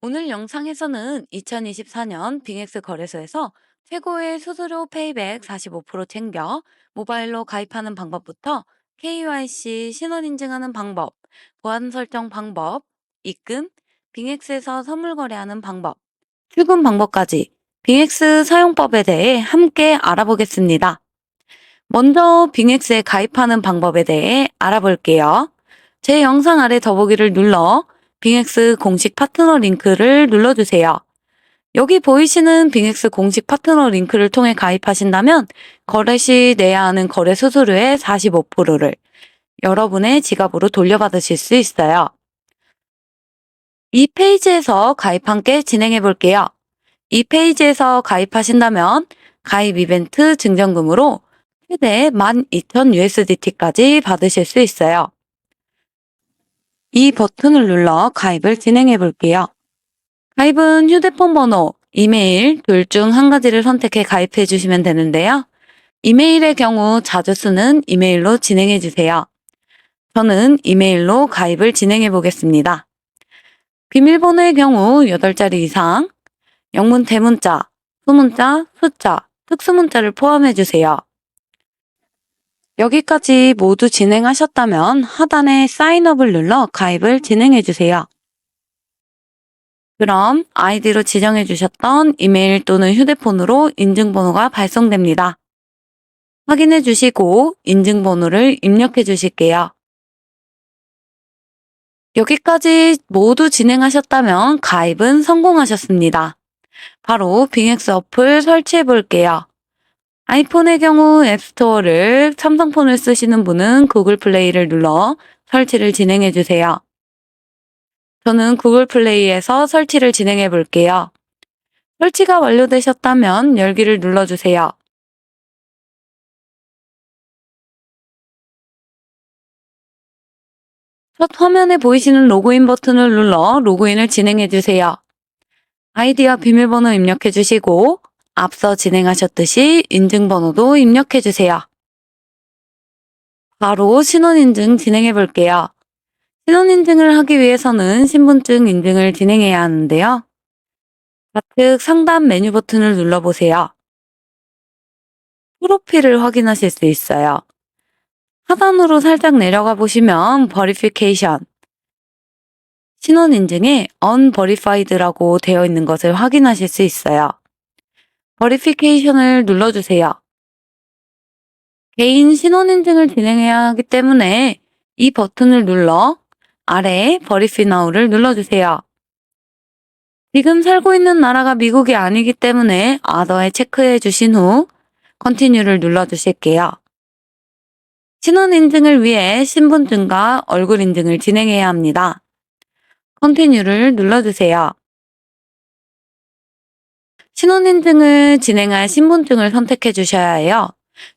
오늘 영상에서는 2024년 빙엑스 거래소에서 최고의 수수료 페이백 45% 챙겨 모바일로 가입하는 방법부터 KYC 신원 인증하는 방법, 보안 설정 방법, 입금, 빙엑스에서 선물 거래하는 방법, 출금 방법까지 빙엑스 사용법에 대해 함께 알아보겠습니다. 먼저 빙엑스에 가입하는 방법에 대해 알아볼게요. 제 영상 아래 더보기를 눌러 빙엑스 공식 파트너 링크를 눌러주세요. 여기 보이시는 빙엑스 공식 파트너 링크를 통해 가입하신다면 거래 시 내야 하는 거래 수수료의 45%를 여러분의 지갑으로 돌려받으실 수 있어요. 이 페이지에서 가입 함께 진행해 볼게요. 이 페이지에서 가입하신다면 가입 이벤트 증정금으로 최대 12,000USDT까지 받으실 수 있어요. 이 버튼을 눌러 가입을 진행해 볼게요. 가입은 휴대폰 번호, 이메일 둘 중 한 가지를 선택해 가입해 주시면 되는데요. 이메일의 경우 자주 쓰는 이메일로 진행해 주세요. 저는 이메일로 가입을 진행해 보겠습니다. 비밀번호의 경우 8자리 이상, 영문 대문자, 소문자, 숫자, 특수문자를 포함해 주세요. 여기까지 모두 진행하셨다면 하단에 사인업을 눌러 가입을 진행해 주세요. 그럼 아이디로 지정해 주셨던 이메일 또는 휴대폰으로 인증번호가 발송됩니다. 확인해 주시고 인증번호를 입력해 주실게요. 여기까지 모두 진행하셨다면 가입은 성공하셨습니다. 바로 빙엑스 어플 설치해 볼게요. 아이폰의 경우 앱스토어를 삼성폰을 쓰시는 분은 구글 플레이를 눌러 설치를 진행해 주세요. 저는 구글 플레이에서 설치를 진행해 볼게요. 설치가 완료되셨다면 열기를 눌러주세요. 첫 화면에 보이시는 로그인 버튼을 눌러 로그인을 진행해 주세요. 아이디와 비밀번호 입력해 주시고 앞서 진행하셨듯이 인증번호도 입력해 주세요. 바로 신원인증 진행해 볼게요. 신원인증을 하기 위해서는 신분증 인증을 진행해야 하는데요. 좌측 상단 메뉴 버튼을 눌러보세요. 프로필을 확인하실 수 있어요. 하단으로 살짝 내려가 보시면 Verification, 신원인증에 Unverified라고 되어 있는 것을 확인하실 수 있어요. 버리피케이션을 눌러주세요. 개인 신원인증을 진행해야 하기 때문에 이 버튼을 눌러 아래에 버리피 나우를 눌러주세요. 지금 살고 있는 나라가 미국이 아니기 때문에 아더에 체크해 주신 후 컨티뉴를 눌러 주실게요. 신원 인증을 위해 신분증과 얼굴 인증을 진행해야 합니다. 컨티뉴를 눌러 주세요. 신원인증을 진행할 신분증을 선택해 주셔야 해요.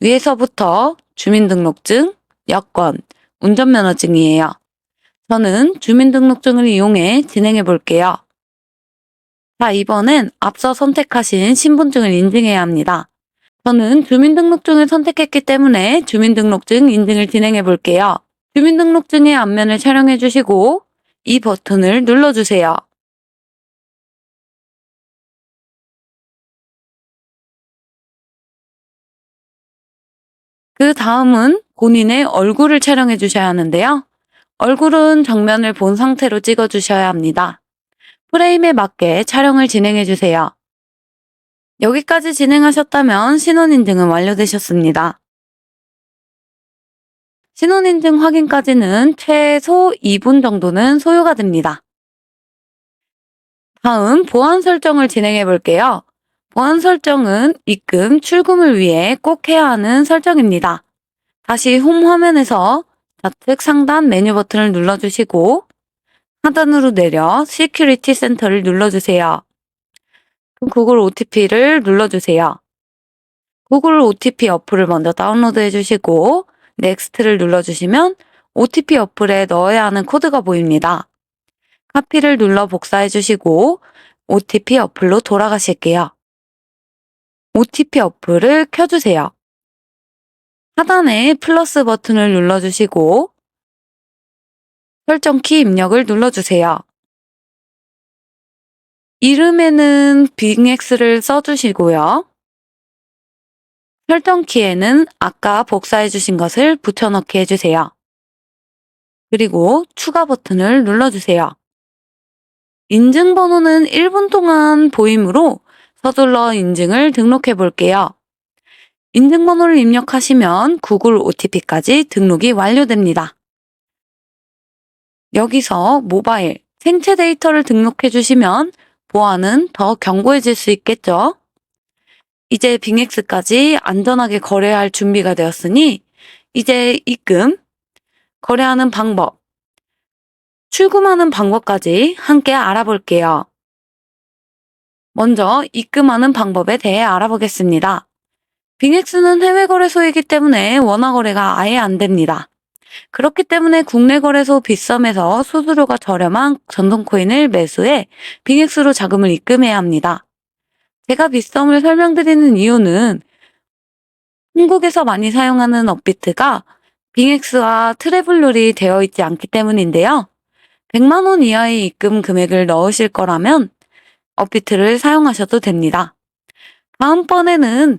위에서부터 주민등록증, 여권, 운전면허증이에요. 저는 주민등록증을 이용해 진행해 볼게요. 자, 이번엔 앞서 선택하신 신분증을 인증해야 합니다. 저는 주민등록증을 선택했기 때문에 주민등록증 인증을 진행해 볼게요. 주민등록증의 앞면을 촬영해 주시고 이 버튼을 눌러주세요. 그 다음은 본인의 얼굴을 촬영해 주셔야 하는데요. 얼굴은 정면을 본 상태로 찍어 주셔야 합니다. 프레임에 맞게 촬영을 진행해 주세요. 여기까지 진행하셨다면 신원인증은 완료되셨습니다. 신원인증 확인까지는 최소 2분 정도는 소요가 됩니다. 다음 보안 설정을 진행해 볼게요. 보안 설정은 입금, 출금을 위해 꼭 해야 하는 설정입니다. 다시 홈 화면에서 좌측 상단 메뉴 버튼을 눌러주시고 하단으로 내려 시큐리티 센터를 눌러주세요. 구글 OTP를 눌러주세요. 구글 OTP 어플을 먼저 다운로드 해주시고 넥스트를 눌러주시면 OTP 어플에 넣어야 하는 코드가 보입니다. 카피를 눌러 복사해주시고 OTP 어플로 돌아가실게요. OTP 어플을 켜주세요. 하단에 플러스 버튼을 눌러주시고 설정 키 입력을 눌러주세요. 이름에는 빅X를 써주시고요. 설정 키에는 아까 복사해 주신 것을 붙여넣기 해주세요. 그리고 추가 버튼을 눌러주세요. 인증번호는 1분 동안 보이므로 서둘러 인증을 등록해 볼게요. 인증번호를 입력하시면 구글 OTP까지 등록이 완료됩니다. 여기서 모바일, 생체 데이터를 등록해 주시면 보안은 더 견고해질 수 있겠죠? 이제 빅엑스까지 안전하게 거래할 준비가 되었으니 이제 입금, 거래하는 방법, 출금하는 방법까지 함께 알아볼게요. 먼저 입금하는 방법에 대해 알아보겠습니다. 빅엑스는 해외 거래소이기 때문에 원화 거래가 아예 안 됩니다. 그렇기 때문에 국내 거래소 빗썸에서 수수료가 저렴한 전송코인을 매수해 빅엑스로 자금을 입금해야 합니다. 제가 빗썸을 설명드리는 이유는 한국에서 많이 사용하는 업비트가 빅엑스와 트래블룰이 되어 있지 않기 때문인데요. 100만 원 이하의 입금 금액을 넣으실 거라면 업비트를 사용하셔도 됩니다. 다음번에는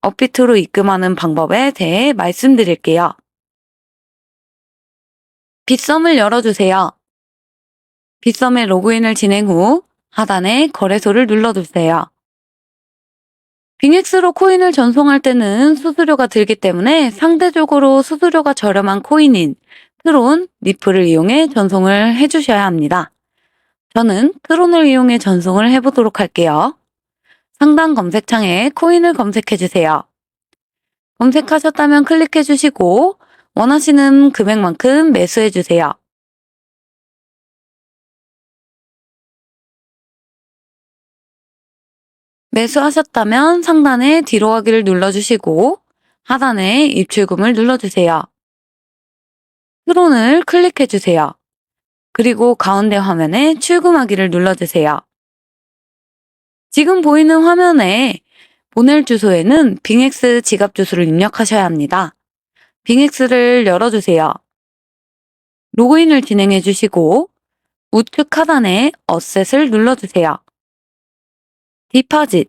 업비트로 입금하는 방법에 대해 말씀드릴게요. 빗썸을 열어주세요. 빗썸에 로그인을 진행 후 하단에 거래소를 눌러주세요. 빅엑스로 코인을 전송할 때는 수수료가 들기 때문에 상대적으로 수수료가 저렴한 코인인 트론, 리플을 이용해 전송을 해주셔야 합니다. 저는 트론을 이용해 전송을 해보도록 할게요. 상단 검색창에 코인을 검색해주세요. 검색하셨다면 클릭해주시고 원하시는 금액만큼 매수해주세요. 매수하셨다면 상단에 뒤로 가기를 눌러주시고 하단에 입출금을 눌러주세요. 트론을 클릭해주세요. 그리고 가운데 화면에 출금하기를 눌러주세요. 지금 보이는 화면에 보낼 주소에는 빙엑스 지갑 주소를 입력하셔야 합니다. 빙엑스를 열어주세요. 로그인을 진행해 주시고 우측 하단에 어셋을 눌러주세요. 디파짓,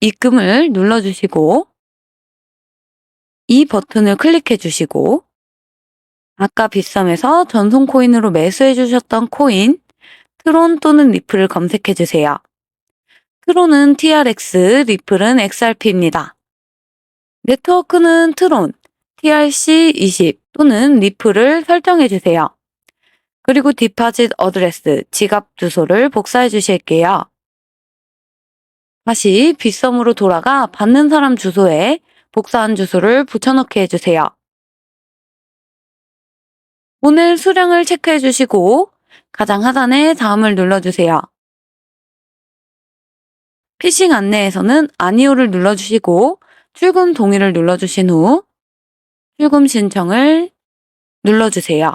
입금을 눌러주시고 이 버튼을 클릭해 주시고 아까 빗썸에서 전송 코인으로 매수해 주셨던 코인 트론 또는 리플을 검색해 주세요. 트론은 TRX, 리플은 XRP입니다. 네트워크는 트론, TRC20 또는 리플을 설정해 주세요. 그리고 디파짓 어드레스, 지갑 주소를 복사해 주실게요. 다시 빗썸으로 돌아가 받는 사람 주소에 복사한 주소를 붙여넣기 해주세요. 오늘 수량을 체크해 주시고 가장 하단에 다음을 눌러주세요. 피싱 안내에서는 아니오를 눌러주시고 출금 동의를 눌러주신 후 출금 신청을 눌러주세요.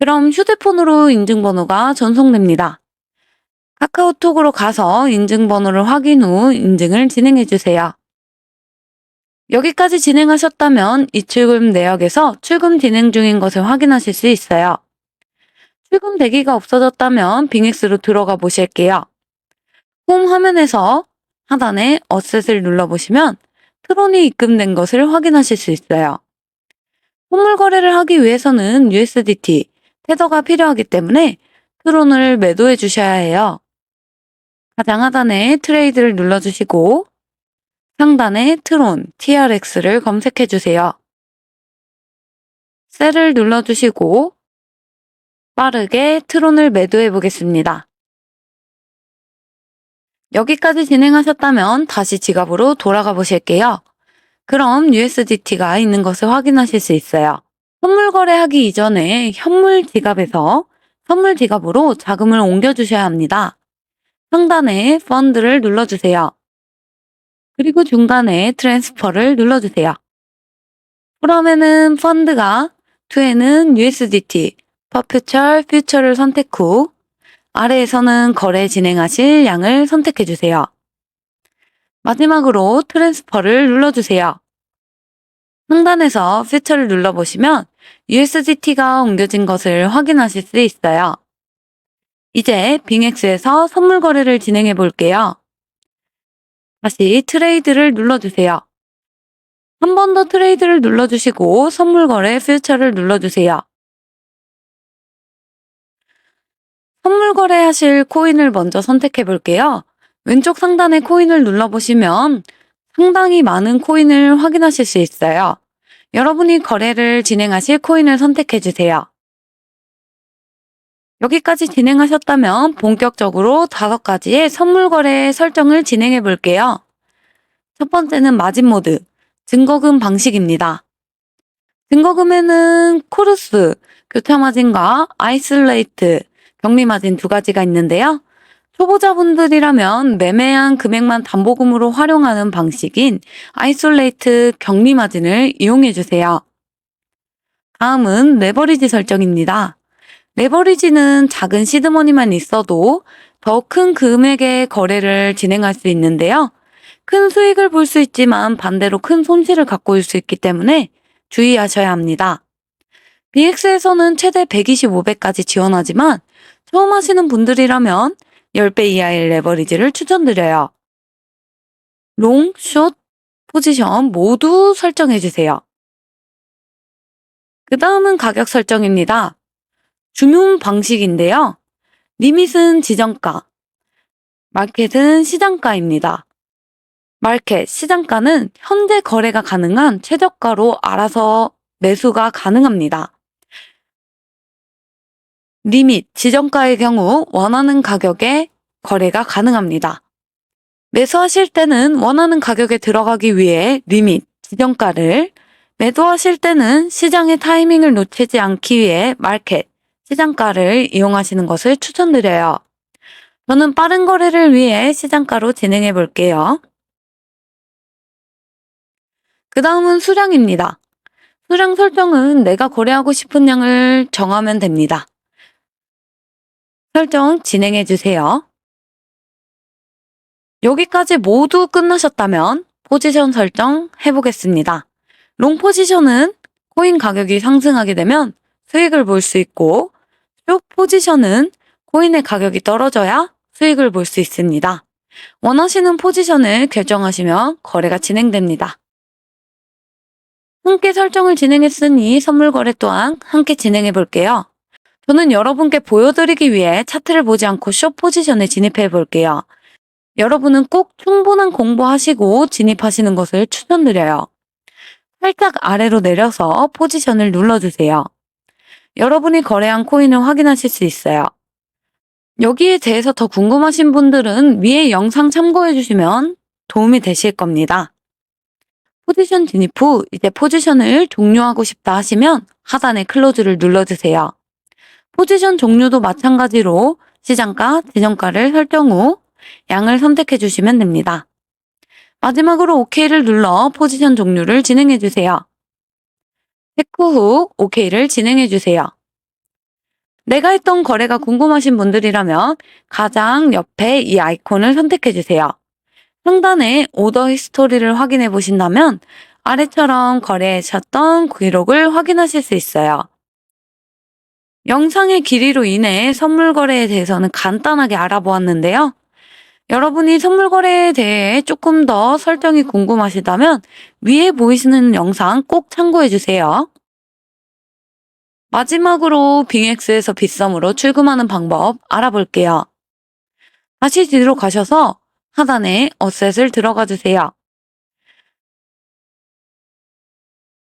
그럼 휴대폰으로 인증번호가 전송됩니다. 카카오톡으로 가서 인증번호를 확인 후 인증을 진행해 주세요. 여기까지 진행하셨다면 이출금 내역에서 출금 진행 중인 것을 확인하실 수 있어요. 출금 대기가 없어졌다면 빙엑스로 들어가 보실게요. 홈 화면에서 하단에 어셋을 눌러보시면 트론이 입금된 것을 확인하실 수 있어요. 선물 거래를 하기 위해서는 USDT, 테더가 필요하기 때문에 트론을 매도해 주셔야 해요. 가장 하단에 트레이드를 눌러주시고 상단에 트론, TRX를 검색해 주세요. 셀을 눌러주시고 빠르게 트론을 매도해 보겠습니다. 여기까지 진행하셨다면 다시 지갑으로 돌아가 보실게요. 그럼 USDT가 있는 것을 확인하실 수 있어요. 선물 거래하기 이전에 현물 지갑에서 선물 지갑으로 자금을 옮겨주셔야 합니다. 상단에 펀드를 눌러주세요. 그리고 중간에 트랜스퍼를 눌러주세요. 그러면은 펀드가 2에는 USDT, 퍼퓨처 퓨처를 선택 후 아래에서는 거래 진행하실 양을 선택해 주세요. 마지막으로 트랜스퍼를 눌러주세요. 상단에서 퓨처를 눌러보시면 USDT가 옮겨진 것을 확인하실 수 있어요. 이제 빙엑스에서 선물 거래를 진행해 볼게요. 다시 트레이드를 눌러주세요. 한 번 더 트레이드를 눌러주시고 선물 거래 퓨처를 눌러주세요. 선물 거래하실 코인을 먼저 선택해 볼게요. 왼쪽 상단에 코인을 눌러보시면 상당히 많은 코인을 확인하실 수 있어요. 여러분이 거래를 진행하실 코인을 선택해 주세요. 여기까지 진행하셨다면 본격적으로 다섯 가지의 선물 거래 설정을 진행해 볼게요. 첫 번째는 마진 모드, 증거금 방식입니다. 증거금에는 코르스, 교차 마진과 아이슬레이트, 격리 마진 두 가지가 있는데요. 초보자분들이라면 매매한 금액만 담보금으로 활용하는 방식인 아이솔레이트 격리 마진을 이용해 주세요. 다음은 레버리지 설정입니다. 레버리지는 작은 시드머니만 있어도 더 큰 금액의 거래를 진행할 수 있는데요. 큰 수익을 볼 수 있지만 반대로 큰 손실을 갖고 올 수 있기 때문에 주의하셔야 합니다. BX에서는 최대 125배까지 지원하지만 처음 하시는 분들이라면 10배 이하의 레버리지를 추천드려요. 롱, 숏, 포지션 모두 설정해 주세요. 그 다음은 가격 설정입니다. 주문 방식인데요. 리밋은 지정가, 마켓은 시장가입니다. 마켓, 시장가는 현재 거래가 가능한 최저가로 알아서 매수가 가능합니다. 리밋, 지정가의 경우 원하는 가격에 거래가 가능합니다. 매수하실 때는 원하는 가격에 들어가기 위해 리밋, 지정가를, 매도하실 때는 시장의 타이밍을 놓치지 않기 위해 마켓, 시장가를 이용하시는 것을 추천드려요. 저는 빠른 거래를 위해 시장가로 진행해 볼게요. 그 다음은 수량입니다. 수량 설정은 내가 거래하고 싶은 양을 정하면 됩니다. 설정 진행해 주세요. 여기까지 모두 끝나셨다면 포지션 설정 해보겠습니다. 롱 포지션은 코인 가격이 상승하게 되면 수익을 볼 수 있고 숏 포지션은 코인의 가격이 떨어져야 수익을 볼 수 있습니다. 원하시는 포지션을 결정하시면 거래가 진행됩니다. 함께 설정을 진행했으니 선물 거래 또한 함께 진행해 볼게요. 저는 여러분께 보여드리기 위해 차트를 보지 않고 숏 포지션에 진입해 볼게요. 여러분은 꼭 충분한 공부하시고 진입하시는 것을 추천드려요. 살짝 아래로 내려서 포지션을 눌러주세요. 여러분이 거래한 코인을 확인하실 수 있어요. 여기에 대해서 더 궁금하신 분들은 위에 영상 참고해 주시면 도움이 되실 겁니다. 포지션 진입 후 이제 포지션을 종료하고 싶다 하시면 하단에 클로즈를 눌러주세요. 포지션 종류도 마찬가지로 시장가, 지정가를 설정 후 양을 선택해 주시면 됩니다. 마지막으로 OK를 눌러 포지션 종류를 진행해 주세요. 체크 후 OK를 진행해 주세요. 내가 했던 거래가 궁금하신 분들이라면 가장 옆에 이 아이콘을 선택해 주세요. 상단에 오더 히스토리를 확인해 보신다면 아래처럼 거래하셨던 기록을 확인하실 수 있어요. 영상의 길이로 인해 선물 거래에 대해서는 간단하게 알아보았는데요. 여러분이 선물 거래에 대해 조금 더 설정이 궁금하시다면 위에 보이시는 영상 꼭 참고해 주세요. 마지막으로 빙엑스에서 빗썸으로 출금하는 방법 알아볼게요. 다시 뒤로 가셔서 하단에 어셋을 들어가 주세요.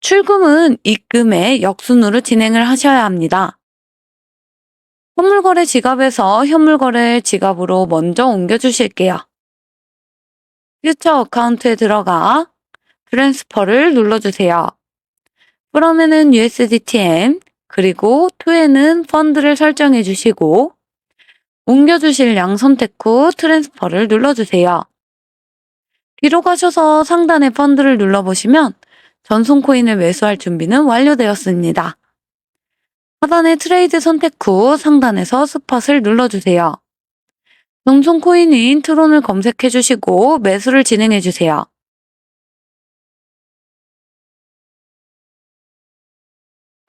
출금은 입금의 역순으로 진행을 하셔야 합니다. 선물거래 지갑에서 현물거래 지갑으로 먼저 옮겨주실게요. 퓨처 어카운트에 들어가 트랜스퍼를 눌러주세요. 프롬에는 USDTM, 그리고 투에는 펀드를 설정해 주시고 옮겨주실 양 선택 후 트랜스퍼를 눌러주세요. 뒤로 가셔서 상단의 펀드를 눌러보시면 전송 코인을 매수할 준비는 완료되었습니다. 하단의 트레이드 선택 후 상단에서 스팟을 눌러주세요. 전송 코인인 트론을 검색해 주시고 매수를 진행해 주세요.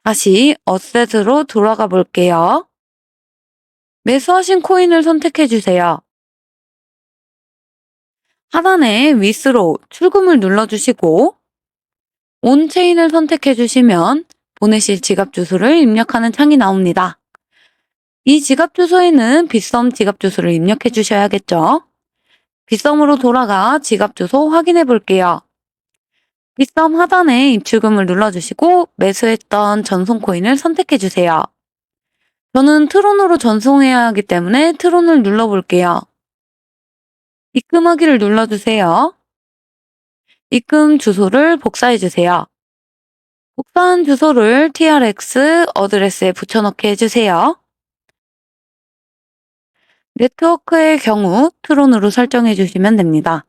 다시 어셋으로 돌아가 볼게요. 매수하신 코인을 선택해 주세요. 하단에 위스로 출금을 눌러주시고 온체인을 선택해 주시면 보내실 지갑 주소를 입력하는 창이 나옵니다. 이 지갑 주소에는 빗썸 지갑 주소를 입력해 주셔야겠죠? 빗썸으로 돌아가 지갑 주소 확인해 볼게요. 빗썸 하단에 입출금을 눌러주시고 매수했던 전송 코인을 선택해 주세요. 저는 트론으로 전송해야 하기 때문에 트론을 눌러볼게요. 입금하기를 눌러주세요. 입금 주소를 복사해 주세요. 복사한 주소를 TRX 어드레스에 붙여넣기 해주세요. 네트워크의 경우 트론으로 설정해 주시면 됩니다.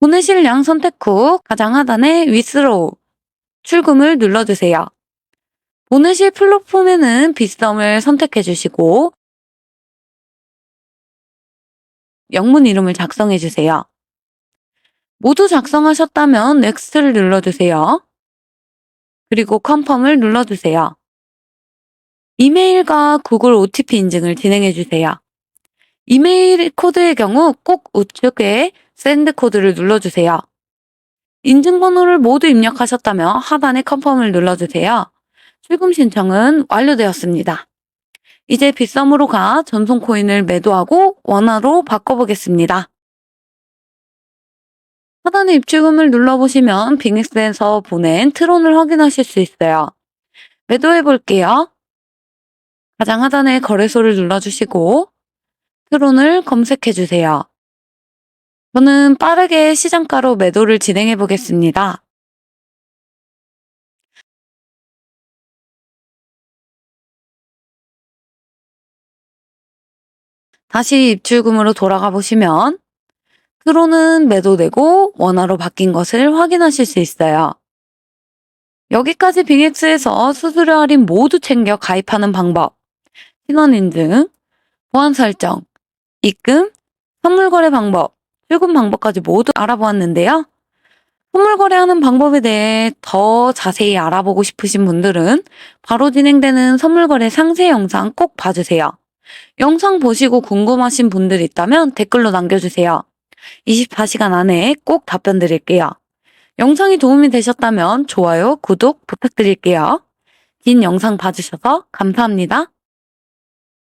보내실 양 선택 후 가장 하단에 위스로우 출금을 눌러주세요. 보내실 플랫폼에는 빗썸을 선택해 주시고 영문 이름을 작성해 주세요. 모두 작성하셨다면 넥스트를 눌러주세요. 그리고 컨펌을 눌러주세요. 이메일과 구글 OTP 인증을 진행해 주세요. 이메일 코드의 경우 꼭 우측에 샌드 코드를 눌러주세요. 인증번호를 모두 입력하셨다면 하단에 컨펌을 눌러주세요. 출금 신청은 완료되었습니다. 이제 빗썸으로 가 전송 코인을 매도하고 원화로 바꿔보겠습니다. 하단에 입출금을 눌러보시면 빅엑스에서 보낸 트론을 확인하실 수 있어요. 매도해 볼게요. 가장 하단에 거래소를 눌러주시고 트론을 검색해 주세요. 저는 빠르게 시장가로 매도를 진행해 보겠습니다. 다시 입출금으로 돌아가 보시면 트론은 매도되고 원화로 바뀐 것을 확인하실 수 있어요. 여기까지 빅엑스에서 수수료 할인 모두 챙겨 가입하는 방법, 신원인증, 보안 설정, 입금, 선물 거래 방법, 출금 방법까지 모두 알아보았는데요. 선물 거래하는 방법에 대해 더 자세히 알아보고 싶으신 분들은 바로 진행되는 선물 거래 상세 영상 꼭 봐주세요. 영상 보시고 궁금하신 분들 있다면 댓글로 남겨주세요. 24시간 안에 꼭 답변 드릴게요. 영상이 도움이 되셨다면 좋아요, 구독 부탁드릴게요. 긴 영상 봐주셔서 감사합니다.